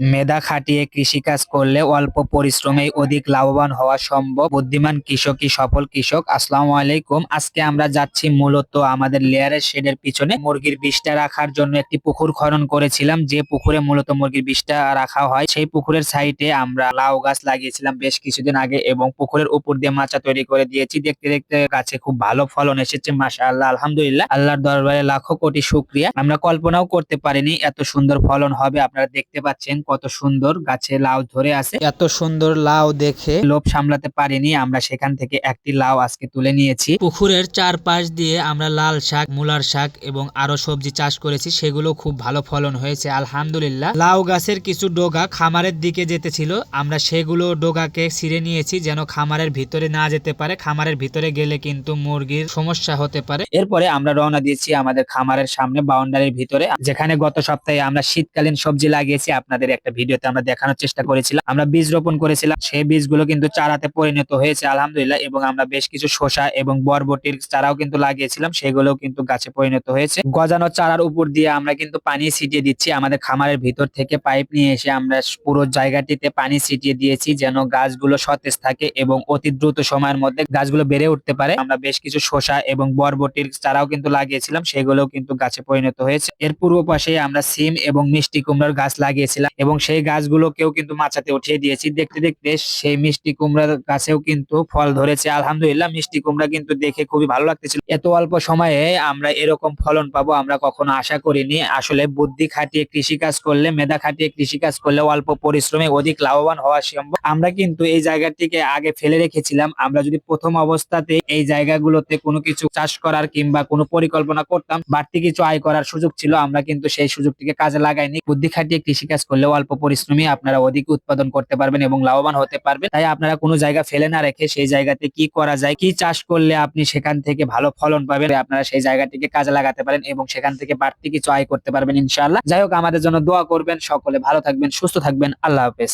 মেধা খাটিয়ে কৃষিকাজ করলে অল্প পরিশ্রমে অধিক লাভবান হওয়া সম্ভব। বুদ্ধিমান কৃষকই সফল কৃষক। আসসালামু আলাইকুম। আজকে আমরা যাচ্ছি মূলত আমাদের লেয়ারের শেডের পিছনে। মুরগির বিষটা রাখার জন্য একটি পুকুর খনন করেছিলাম, যে পুকুরে মূলত মুরগির বিষটা রাখা হয়। সেই পুকুরের সাইডে আমরা লাউ গাছ লাগিয়েছিলাম বেশ কিছুদিন আগে এবং পুকুরের উপর দিয়ে মাচা তৈরি করে দিয়েছি। দেখতে দেখতে গাছে খুব ভালো ফলন এসেছে মাসা আল্লাহ আলহামদুলিল্লাহ। আল্লাহর দরবারে লাখো কোটি শুক্রিয়া। আমরা কল্পনাও করতে পারিনি এত সুন্দর ফলন হবে। আপনারা দেখতে পাচ্ছেন কত সুন্দর গাছে লাউ ধরে আছে। এত সুন্দর লাউ দেখে লোভ সামলাতে পারিনি, আমরা সেখান থেকে একটি লাউ আজকে তুলে নিয়েছি। পুকুরের চারপাশ দিয়ে আমরা লাল শাক, মূলার শাক এবং আরও সবজি চাষ করেছি, সেগুলো খুব ভালো ফলন হয়েছে, আলহামদুলিল্লাহ। লাউ গাছের কিছু ডোগা খামারের দিকে যেতেছিল আমরা সেগুলো ডোগাকে ছিঁড়ে নিয়েছি যেন খামারের ভিতরে না যেতে পারে, খামারের ভিতরে গেলে কিন্তু মুরগির সমস্যা হতে পারে। এরপরে আমরা রওনা দিয়েছি আমাদের খামারের সামনে বাউন্ডারির ভিতরে, যেখানে গত সপ্তাহে আমরা শীতকালীন সবজি লাগিয়েছি, আপনাদের একটা ভিডিওতে আমরা দেখানোর চেষ্টা করেছিলাম। আমরা বীজ রোপণ করেছিলাম। সেই বীজগুলো কিন্তু চারাতে পরিণত হয়েছে, আলহামদুলিল্লাহ, এবং আমরা বেশ কিছু শসা এবং বরবটির চারাও কিন্তু লাগিয়েছিলাম। সেগুলোও কিন্তু গাছে পরিণত হয়েছে। গজানো চারার উপর দিয়ে আমরা কিন্তু পানি ছিটিয়ে দিচ্ছি। আমাদের খামারের ভিতর থেকে পাইপ নিয়ে এসে আমরা পুরো জায়গাটিতে পানি ছিটিয়ে দিয়েছি যেন গাছগুলো সতেজ থাকে এবং অতি দ্রুত সময়ের মধ্যে গাছগুলো বেড়ে উঠতে পারে। আমরা বেশ কিছু শসা এবং বরবটির চারাও কিন্তু লাগিয়েছিলাম। সেগুলোও কিন্তু গাছে পরিণত হয়েছে। এর পূর্ব পাশে আমরা সিম এবং মিষ্টি কুমড়ার গাছ লাগিয়েছিলাম। এবং সেই গাছগুলোকেও কিন্তু মাচাতে উঠিয়ে দিয়েছি। দেখতে দেখতে সেই মিষ্টি কুমড়া গাছেও কিন্তু ফল ধরেছে। আলহামদুলিল্লাহ মিষ্টি কুমড়া কিন্তু দেখে খুবই ভালো লাগতেছিল। এত অল্প সময়ে আমরা এরকম ফলন পাবো আমরা কখনো আশা করিনি। আসলে বুদ্ধি খাটিয়ে কৃষিকাজ করলে, মেধা খাটিয়ে কৃষিকাজ করলে অল্প পরিশ্রমে অধিক লাভবান হওয়া সম্ভব। আমরা কিন্তু এই জায়গাটিকে আগে ফেলে রেখেছিলাম। আমরা যদি প্রথম অবস্থাতে এই জায়গাগুলোতে কোনো কিছু চাষ করার কিংবা কোনো পরিকল্পনা করতাম, বাড়তি কিছু আয় করার সুযোগ ছিল, আমরা কিন্তু সেই সুযোগটিকে কাজে লাগাইনি। বুদ্ধি খাটিয়ে কৃষিকাজ করলে অল্প পরিশ্রমী আপনারা অধিক উৎপাদন করতে পারবেন এবং লাভবান হতে পারবেন। তাই আপনারা কোনো জায়গা ফেলে না রেখে সেই জায়গাতে কি করা যায়, কি চাষ করলে আপনি সেখান থেকে ভালো ফলন পাবেন আপনারা সেই জায়গাটিকে কাজে লাগাতে পারেন এবং সেখান থেকে বাড়তি কিছু আয় করতে পারবেন ইনশাআল্লাহ। যাই হোক, আমাদের জন্য দোয়া করবেন। সকলে ভালো থাকবেন, সুস্থ থাকবেন। আল্লাহ হাফেজ।